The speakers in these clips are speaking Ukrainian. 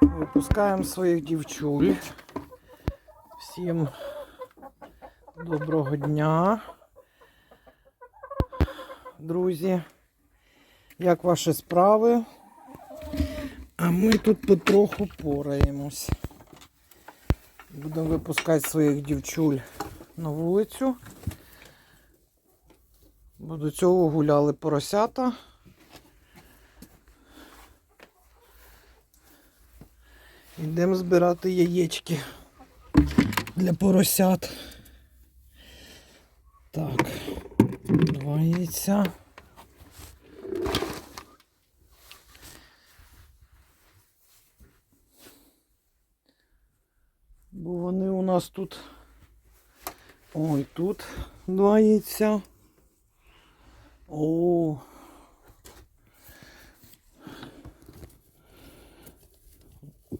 Випускаємо своїх дівчуль. Всім доброго дня. Друзі, як ваші справи? А ми тут потроху пораємось. Будемо випускати своїх дівчуль на вулицю. Бо до цього гуляли поросята. Йдемо збирати яєчки для поросят. Так, два яйця. Бо вони у нас тут. Ой, тут два яйця. О.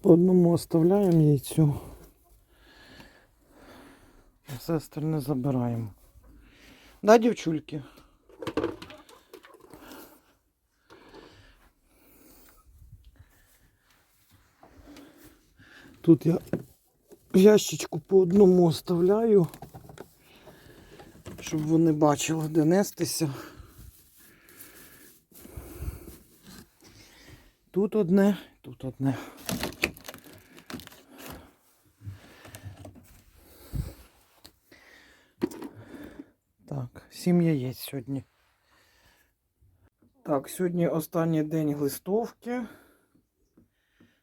По одному оставляємо яйцю. Все остальне забираємо. Да, дівчульки? Тут я ящичку по одному оставляю, щоб вони бачили, де нестися. Тут одне, тут одне. Так, сім яєць сьогодні. Так, сьогодні останній день глистовки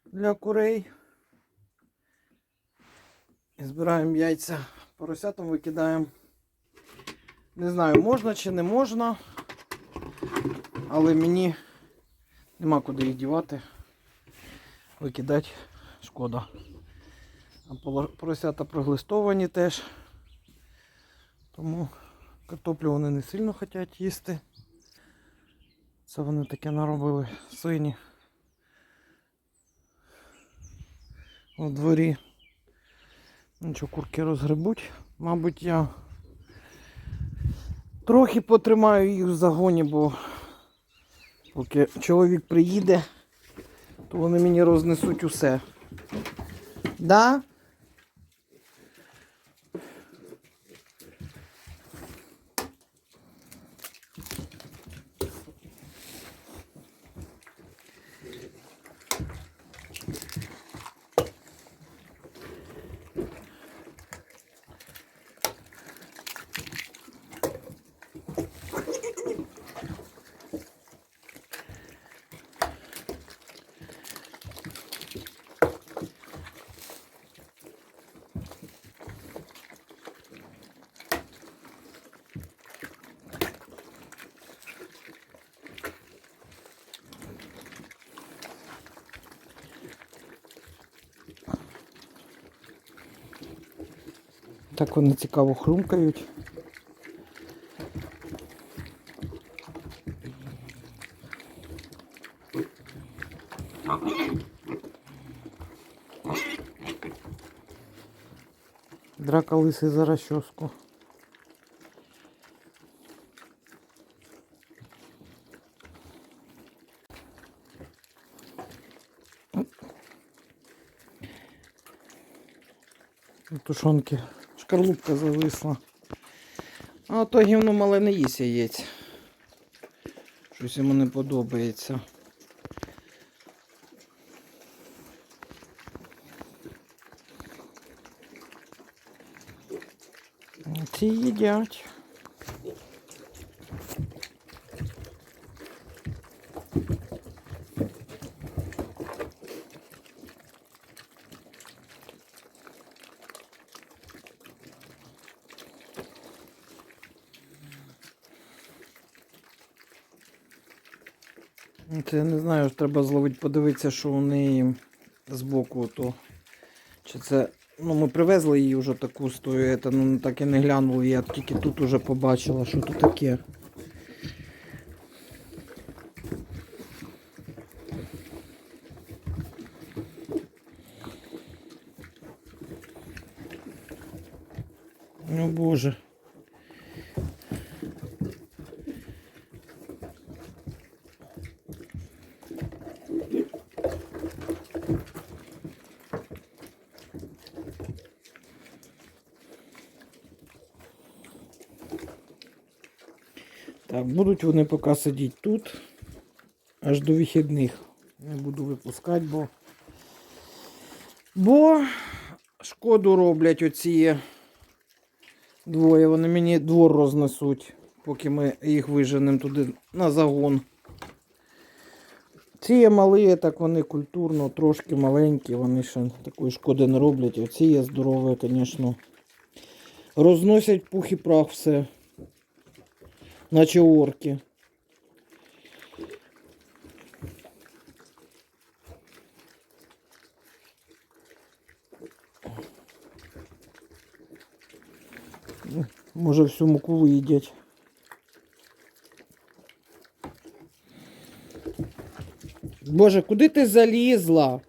для курей. І Збираємо яйця поросятам, викидаємо. Не знаю, можна чи не можна, але мені нема куди їх дівати. Викидати шкода. А поросята проглистовані теж. Тому картоплю вони не сильно хочуть їсти. Це вони таке наробили сині. У дворі. Нічого, курки розгребуть. Мабуть, я трохи потримаю їх в загоні, бо поки чоловік приїде, то вони мені рознесуть усе. Да? Так вони цікаво хрумкають. Драка лисий за розчоску. Тушонки. Шкарлупка зависла. А то гівно мале не їсть яєць. Щось йому не подобається. Ці їдять. Це я не знаю, треба зловити, подивитися, що у неї збоку то. Чи це. Ну, ми привезли її вже таку стою, це, ну так і не глянули, я тільки тут уже побачила, що тут таке. О боже. Так, будуть вони поки сидіти тут. Аж до вихідних. Не буду випускати, бо. Бо шкоду роблять оці двоє. Вони мені двор рознесуть, поки ми їх виженемо туди на загон. Ці є малі, так вони культурно, трошки маленькі, вони ще такої шкоди не роблять. Оці є здорові, звісно. Розносять пух і прах все. Наче орки. Може всю муку виїдять. Боже, куди ти залізла?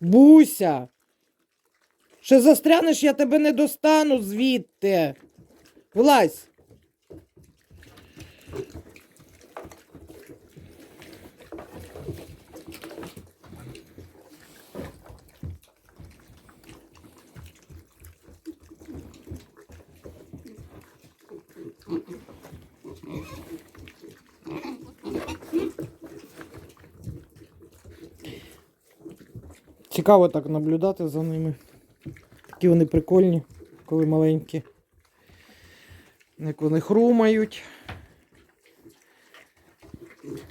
Буся. Ще застрянеш, я тебе не достану звідти. Вилазь. Цікаво так наблюдати за ними. Такі вони прикольні, коли маленькі. Як вони хрумають.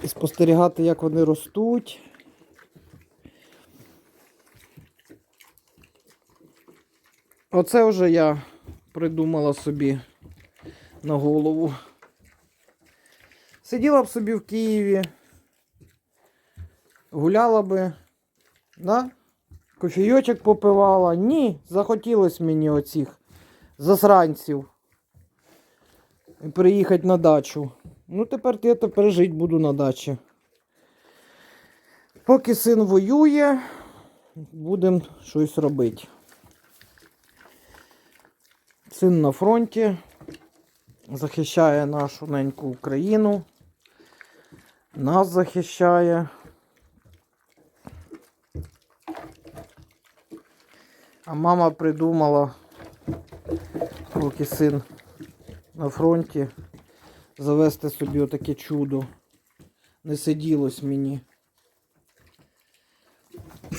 І спостерігати, як вони ростуть. Оце вже я придумала собі на голову. Сиділа б собі в Києві, гуляла би, да? Кофійочок попивала. Ні, захотілося мені оцих засранців. І приїхати на дачу. Ну, тепер я тепер жити буду на дачі. Поки син воює, будемо щось робити. Син на фронті захищає нашу неньку Україну. Нас захищає. А мама придумала, поки син на фронті, завести собі отаке чудо. Не сиділось мені.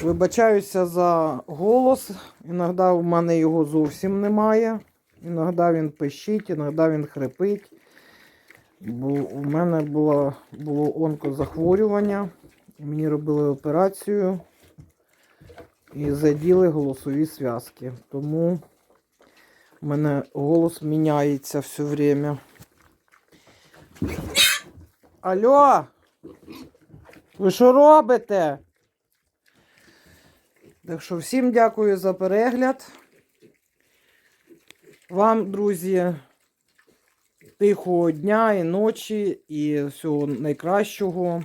Вибачаюся за голос. Іноді у мене його зовсім немає. Іноді він пищить, іноді він хрипить. Бо у мене було, було онкозахворювання. Мені робили операцію і заділи голосові зв'язки. Тому у мене голос міняється все время. Алло! Ви що робите? Так що всім дякую за перегляд. Вам, друзі, тихого дня і ночі, і всього найкращого.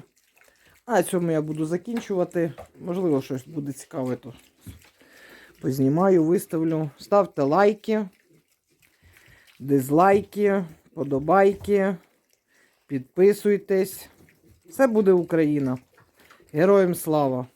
А цьому я буду закінчувати. Можливо, щось буде цікаве, то познімаю, виставлю. Ставте лайки, дизлайки, подобайки, підписуйтесь. Все буде Україна. Героям слава!